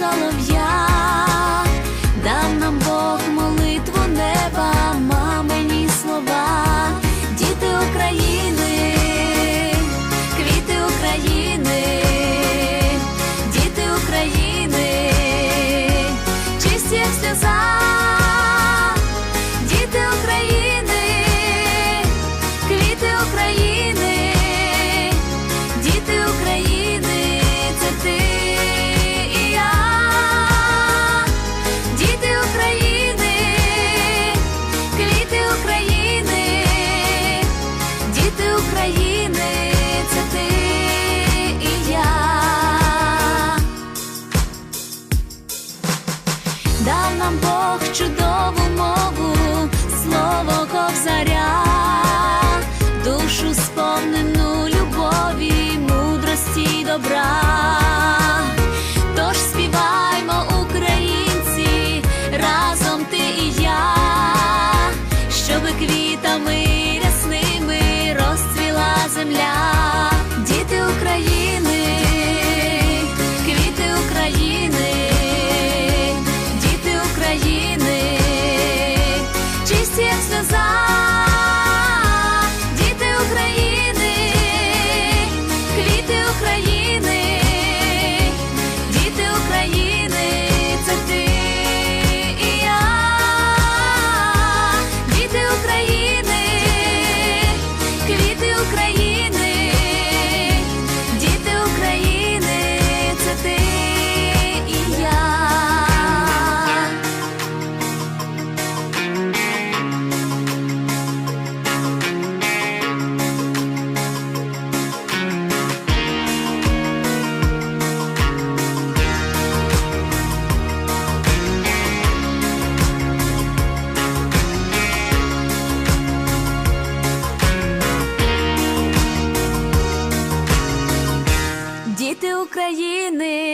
Соловья. Дав нам Бог чудову мову, слово ковзаря, України.